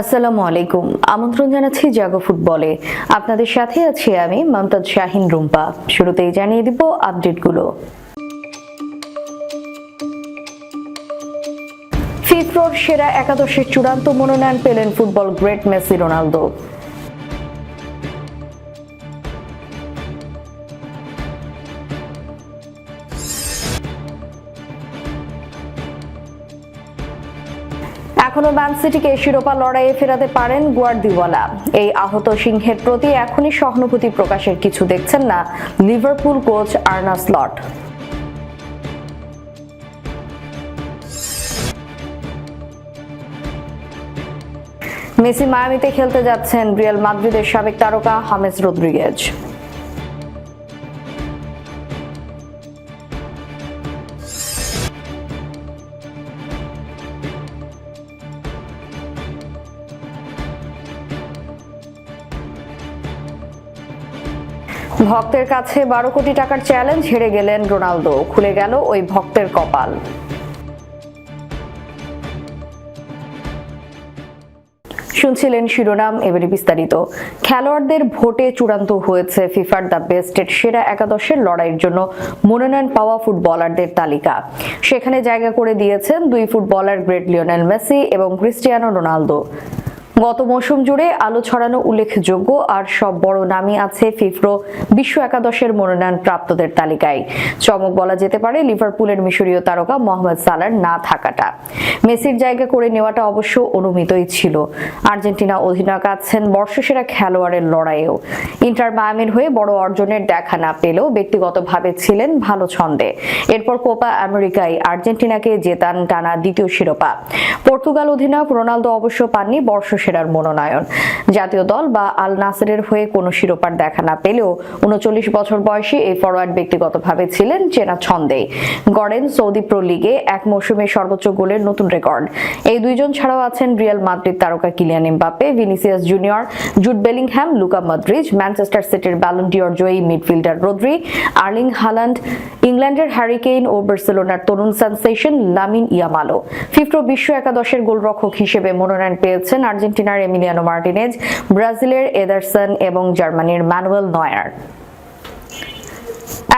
আসসালামু আলাইকুম। আমন্ত্রণ জানাচ্ছি জাগো ফুটবলে। আপনাদের সাথে আছি আমি মমতাজ শাহিন রুম্পা। শুরুতেই জানিয়ে দিব আপডেটগুলো। ফিফ্রোর সেরা একাদশের চূড়ান্ত মনোনয়ন পেলেন ফুটবল গ্রেট মেসি রোনালদো। এখনও ম্যান সিটিকে শিরোপা লড়াইয়ে ফেরাতে পারেন গুয়ার্দিওয়ালা এই আহত সিংহের প্রতি এখনই সহানুভূতি প্রকাশের কিছু দেখছেন না Liverpool coach Arne Slot Messi মায়ামিতে খেলতে যাচ্ছেন রিয়াল মাদ্রিদের সাবেক তারকা হামেস রদ্রিগেজ। ভক্তের কাছে বারো কোটি টাকার চ্যালেঞ্জ হেরে গেলেন রোনালদো। খুলে গেল ওই ভক্তের কপাল। শুনছিলেন শিরোনাম, এবারে বিস্তারিত। খেলোয়াড়দের ভোটে চূড়ান্ত হয়েছে ফিফার দ্য বেস্টের সেরা একাদশের লড়াইয়ের জন্য মনোনয়ন পাওয়া ফুটবলারদের তালিকা। সেখানে জায়গা করে দিয়েছেন দুই ফুটবলার, গ্রেট লিওনেল মেসি এবং ক্রিস্টিয়ানো রোনালদো। গত মৌসুম জুড়ে আলো ছড়ানো উল্লেখযোগ্য আর সব বড় নামই আছে ফিফ্রো বিশ্ব একাদশের মনোনয়ন প্রাপ্তদের তালিকায়। চমক বলা যেতে পারে লিভারপুলের মিশরীয় তারকা মোহাম্মদ সালার না থাকাটা। মেসির জায়গা করে নেওয়াটা অবশ্য অনুমিতই ছিল। আর্জেন্টিনা অধিনায়ক আছেন বর্ষসেরা খেলোয়াড়ের লড়াইয়েও। ইন্টার মায়ামির হয়ে বড় অর্জনের দেখা না পেলেও ব্যক্তিগতভাবে ছিলেন ভালো ছন্দে। এরপর কোপা আমেরিকায় আর্জেন্টিনাকে জেতান টানা দ্বিতীয় শিরোপা। পর্তুগাল অধিনায়ক রোনালদো অবশ্য পাননি বর্ষসেরার মনোনয়ন। জাতীয় দল বা আল নাসেরের হয়ে কোনো শিরোপার দেখা না পেলেও উনচল্লিশ বছর বয়সী এই ফরওয়ার্ড ব্যক্তিগতভাবে ছিলেন চেনা ছন্দে। গড়েন সৌদি প্রো লিগে এক মৌসুমে সর্বোচ্চ গোলের নতুন রেকর্ড। এই দুইজন ছাড়াও আছেন রিয়াল মাদ্রিদ তারকা Kylian Mbappe, Vinicius Junior Jude Bellingham Luka Modric Manchester সিটির ব্যালন্ডিয়র জয়ী মিডফিল্ডার রোদ্রি, আর্লিং হালান্ড, ইংল্যান্ডের হ্যারিকেইন ও বার্সেলোনার তরুণ সেন্সেশন লামিন ইয়ামালো ফিফ্রো বিশ্ব একাদশের গোলরক্ষক হিসেবে মনোনয়ন পেয়েছেন আর্জেন্টিনার এমিলিয়ানো মার্টিনেজ, ব্রাজিলের এদারসন এবং জার্মানির ম্যানুয়েল নয়ার।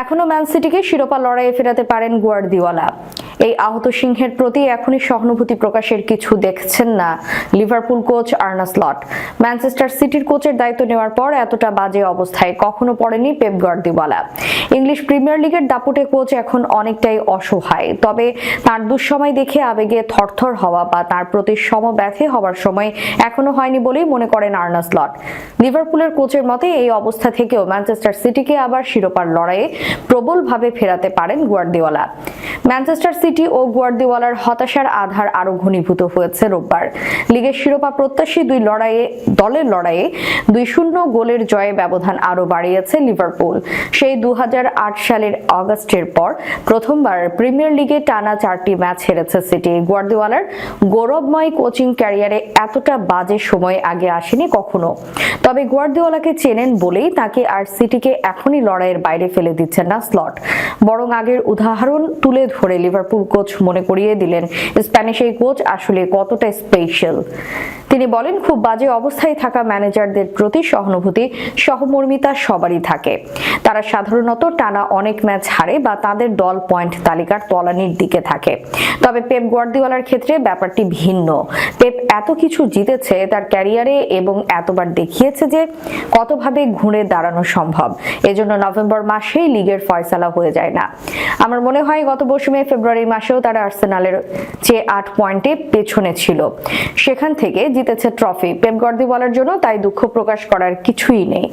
এখনও ম্যান সিটিকে শিরোপা লড়াইয়ে ফেরাতে পারেন গুয়ার্দিওয়ালা এই আহত সিংহের প্রতি এখনই সহানুভূতি প্রকাশের কিছু দেখছেন না Liverpool coach Arne Slot Manchester সিটির কোচের দায়িত্ব নেওয়ার পর এতটা বাজে অবস্থায় কখনো পড়েনি পেপ গার্দিওয়ালা। ইংলিশ প্রিমিয়ার লিগের দাপুটে কোচ এখন অনেকটাই অসহায়। তবে তার দুঃসময় দেখে আবেগে থরথর হওয়া বা তার প্রতি সমব্যথে হওয়ার সময় এখনও হয়নি বলেই মনে করেন আর্না স্লট লিভারপুলের কোচের মতে এই অবস্থা থেকেও ম্যানচেস্টার সিটিকে আবার শিরোপার লড়াইয়ে প্রবলভাবে ফেরাতে পারেন গুয়ার্দিওয়ালা ম্যানচেস্টার সিটি ও গুয়ার্দিওয়ালার হতাশার আধার আরও ঘনীভূত হয়েছে রোববার। লিগের শিরোপা প্রত্যাশী দুই লড়াইয়ে, দলের লড়াইয়ে দুই শূন্য গোলের জয়ে ব্যবধান আরও বাড়িয়েছে লিভারপুল। সেই দু সালের অগস্টের পর প্রথমবার প্রিমিয়ার লিগে টানা চারটি ম্যাচ হেরেছে সিটি। গুয়ার্দিওয়ালার গৌরবময় কোচিং ক্যারিয়ারে এতটা বাজে সময় আগে আসেনি কখনো। তবে গুয়ার্দিওয়ালাকে চেনেন বলেই তাকে আর সিটিকে এখনই লড়াইয়ের বাইরে ফেলে দিচ্ছেন না স্লট। বরং আগের উদাহরণ তুলে ধরে লিভারপুল। কোচ মনে করিয়ে দিলেন। স্প্যানিশ এই কোচ আসলে কতটা স্পেশাল তিনি বলেন, খুব বাজে অবস্থায় থাকা ম্যানেজারদের প্রতি সহানুভূতি, সহমর্মিতা সবারই থাকে। তারা সাধারণত টানা অনেক ম্যাচ হারে বা তাদের দল পয়েন্ট তালিকার তলানির দিকে থাকে। তবে পেপ গোয়ার্দিওয়ালার ক্ষেত্রে ব্যাপারটি ভিন্ন। পেপ এত কিছু জিতেছে, তার ক্যারিয়ারে এবং এতবার দেখিয়েছে যে কতভাবে ঘুরে দাঁড়ানো সম্ভব। এজন্য নভেম্বর মাসেই লিগের ফয়সালা হয়ে যায় না। আমার মনে হয়, গত মৌসুমে ফেব্রুয়ারি মাসেও তারা আর্সেনালের চেয়ে আট পয়েন্টে পেছনে ছিল। সেখান থেকে জিতেছে ট্রফি। পেপ গার্দিওয়ালার জন্য তাই দুঃখ প্রকাশ করার কিছুই নেই।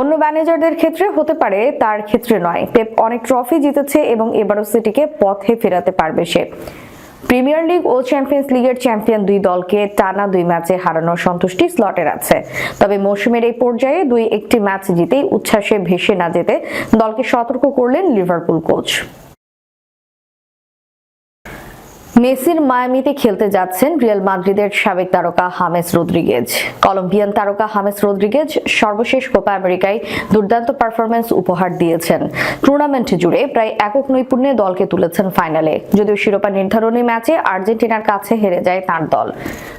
অন্য ম্যানেজারদের ক্ষেত্রে হতে পারে, তার ক্ষেত্রে নয়। পেপ অনেক ট্রফি জিতেছে এবং এবারও সিটিকে পথে ফেরাতে পারবে সে। প্রিমিয়ার লিগ ও চ্যাম্পিয়ন্স লিগের চ্যাম্পিয়ন দুই দলকে টানা দুই ম্যাচে হারানোর সন্তুষ্টি স্লটের আছে। তবে মৌসুমের এই পর্যায়ে দুই একটি ম্যাচ জিতেই উচ্ছ্বাসে ভেসে না যেতে দলকে সতর্ক করলেন লিভারপুল কোচ। মেসির মায়ামিতে খেলতে যাচ্ছেন রিয়াল মাদ্রিদের সাবেক তারকা হামেস রদ্রিগেজ। কলম্বিয়ান তারকা হামেস রদ্রিগেজ সর্বশেষ কোপা আমেরিকায় দুর্দান্ত পারফরমেন্স উপহার দিয়েছেন। টুর্নামেন্ট জুড়ে প্রায় একক নৈপুণ্যে দলকে তুলেছেন ফাইনালে। যদিও শিরোপা নির্ধারণী ম্যাচে আর্জেন্টিনার কাছে হেরে যায় তার দল।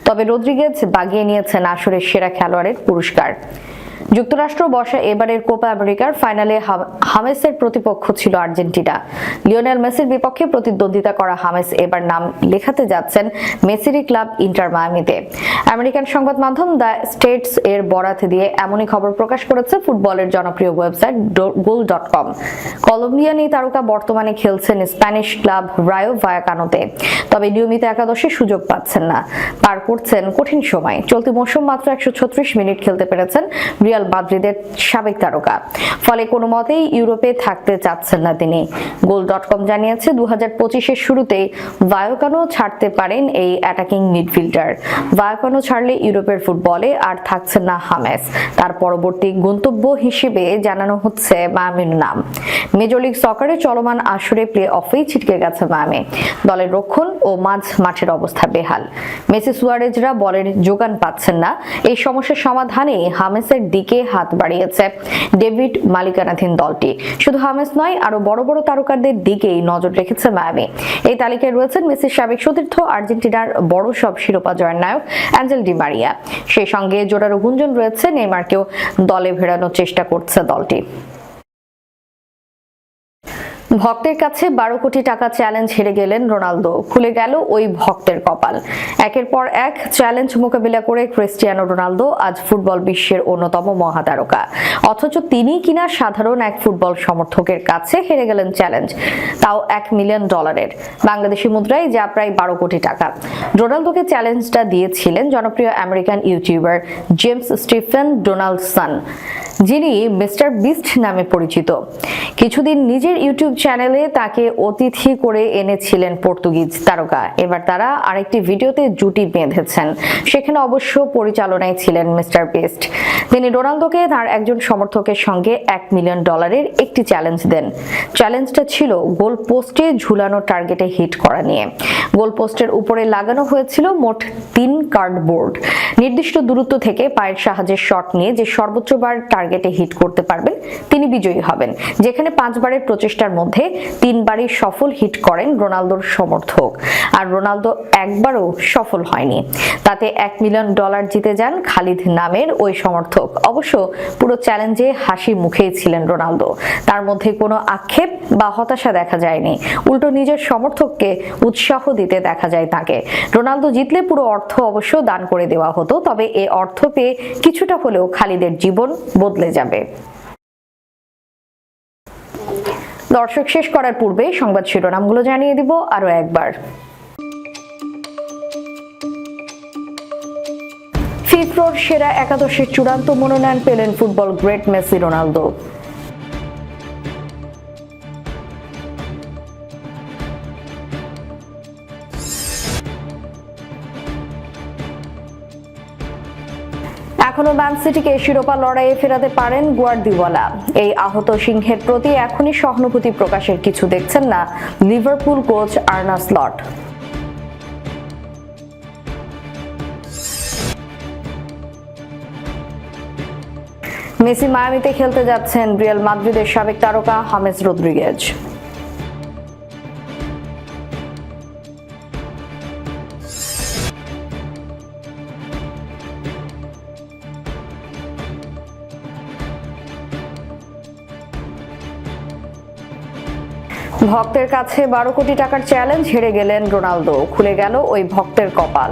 তবে রদ্রিগেজ বাগিয়ে নিয়েছেন আসরের সেরা খেলোয়াড়ের পুরস্কার। যুক্তরাষ্ট্র বসা এবারের কোপা আমেরিকার ফাইনালে হামেসের প্রতিপক্ষ ছিল আর্জেন্টিনা। লিওনেল মেসির বিপক্ষে প্রতিদ্বন্দ্বিতা করা হামেস এবার নাম লেখাতে যাচ্ছেন মেসিরি ক্লাব ইন্টার মায়ামিতে। আমেরিকান সংবাদ মাধ্যম দ্য স্টেটস এর বরাত দিয়ে এমনই খবর প্রকাশ করেছে ফুটবলের জনপ্রিয় website Goal dot com. Colombian এই তারকা বর্তমানে খেলছেন স্প্যানিশ ক্লাব রায়ো ভায়াকানোতে। তবে নিয়মিত একাদশে সুযোগ পাচ্ছেন না। পার করছেন কঠিন সময়। চলতি মৌসুম মাত্র একশো ছত্রিশ মিনিট খেলতে পেরেছেন রিয়াল মাদ্রিদের সাবেক তারকা। ফলে কোনো মতেই ইউরোপে থাকতে চাচ্ছেন না তিনি। গোল ডট কম জানিয়েছে দু হাজার পঁচিশের শুরুতেই ভায়োকানো ছাড়তে পারেন এই অ্যাটাকিং মিডফিল্ডার। ভায়োকানো ছাড়লে ইউরোপের ফুটবলে আর থাকছেন না হামেস। তার পরবর্তী গন্তব্য হিসেবে জানানো হচ্ছে মায়ামির নাম। মেজর লিগ সকারে চলমান আসরে প্লে অফেই ছিটকে গেছে মায়ামি। দলের রক্ষণ ও মাঝ মাঠের অবস্থা বেহাল। মেসি সুয়ারেজরা বলের যোগান পাচ্ছেন না। এই সমস্যার সমাধানে হামেসের দিকে হাত বাড়িয়েছে। ডেভিড মালিকানাধীন দলটি। শুধু হামেস নয়, আরও বড় বড় তারকাদের দিকেই নজর রেখেছে মায়ামি। এই তালিকায় রয়েছেন মেসির সাবেক সতীর্থ আর্জেন্টিনার বড় সব শিরোপা জয়ের নায়ক অ্যাঞ্জেল ডি মারিয়া। সেই সঙ্গে জোরারো গুঞ্জন রয়েছে, নেইমারকেও দলে ভেড়ানোর চেষ্টা করছে দলটি। ভক্তের কাছে বারো কোটি টাকা চ্যালেঞ্জ হেরে গেলেন রোনালদো। খুলে গেল ওই ভক্তের কপাল। একের পর এক চ্যালেঞ্জ মোকাবিলা করে ক্রিস্টিয়ানো রোনালদো আজ ফুটবল বিশ্বের অন্যতম মহাতারকা। অথচ তিনি কিনা সাধারণ এক ফুটবল সমর্থকের কাছে হেরে গেলেন চ্যালেঞ্জ তাও এক মিলিয়ন ডলারের বাংলাদেশি মুদ্রায় যা প্রায় বারো কোটি টাকা। রোনালদোকে চ্যালেঞ্জটা দিয়েছিলেন জনপ্রিয় American YouTuber James Stephen Donaldson যিনি মিস্টার বিস্ট নামে পরিচিত। কিছুদিন নিজের ইউটিউব চ্যানেলে তাকে অতিথি করে এনেছিলেন পর্তুগিজ তারকা। এবার তারা আরেকটি ভিডিওতে জুটি বেঁধেছেন। সেখানে অবশ্য পরিচালনায় ছিলেন মিস্টার বেস্ট। তিনি রোনালদোকে তার একজন সমর্থকের সঙ্গে এক মিলিয়ন ডলারের একটি চ্যালেঞ্জ দেন। চ্যালেঞ্জটা ছিল গোল পোস্টে ঝুলানো টার্গেটে হিট করা নিয়ে। গোল পোস্টের উপরে লাগানো হয়েছিল মোট তিন কার্ডবোর্ড। নির্দিষ্ট দূরত্ব থেকে পায়ের সাহায্যে শট নিয়ে যে সর্বোচ্চবার টার্গেটে হিট করতে পারবেন, তিনি বিজয়ী হবেন। যেখানে পাঁচবারের প্রচেষ্টার মধ্যে তিনবারই সফল হিট করেন রোনালদোর সমর্থক। আর রোনালদো একবারও সফল হয়নি। তাতে এক মিলিয়ন ডলার জিতে যান খালিদ নামের ওই সমর্থক। অবশ্য পুরো চ্যালেঞ্জে হাসি মুখেই ছিলেন রোনালদো। তার মধ্যে কোনো আক্ষেপ বা হতাশা দেখা যায়নি। উল্টো নিজের সমর্থককে উৎসাহ দিতে দেখা যায় তাকে। রোনালদো জিতলে পুরো অর্থ অবশ্য দান করে দেওয়া হতো, তবে এ অর্থ পেয়ে কিছুটা হলেও খালিদের জীবন বদলে যাবে। দর্শক শেষ করার পূর্বে সংবাদ শিরোনামগুলো জানিয়ে দিব আরও একবার। ফিফ্রোর সেরা একাদশের চূড়ান্ত মনোনয়ন পেলেন ফুটবল গ্রেট মেসি রোনালদো। এখনও ম্যান সিটিকে শিরোপা লড়াইয়ে ফেরাতে পারেন গুয়ার্দিওয়ালা। এই আহত সিংহের প্রতি এখনই সহানুভূতি প্রকাশের কিছু দেখছেন না Liverpool coach Arne Slot Messi মায়ামিতে খেলতে যাচ্ছেন রিয়াল মাদ্রিদের সাবেক তারকা হামেস রদ্রিগেজ। ভক্তের কাছে বারো কোটি টাকার চ্যালেঞ্জ হেরে গেলেন রোনালদো। খুলে গেল ওই ভক্তের কপাল।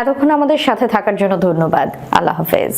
এতক্ষণ আমাদের সাথে থাকার জন্য ধন্যবাদ। আল্লাহ হাফেজ।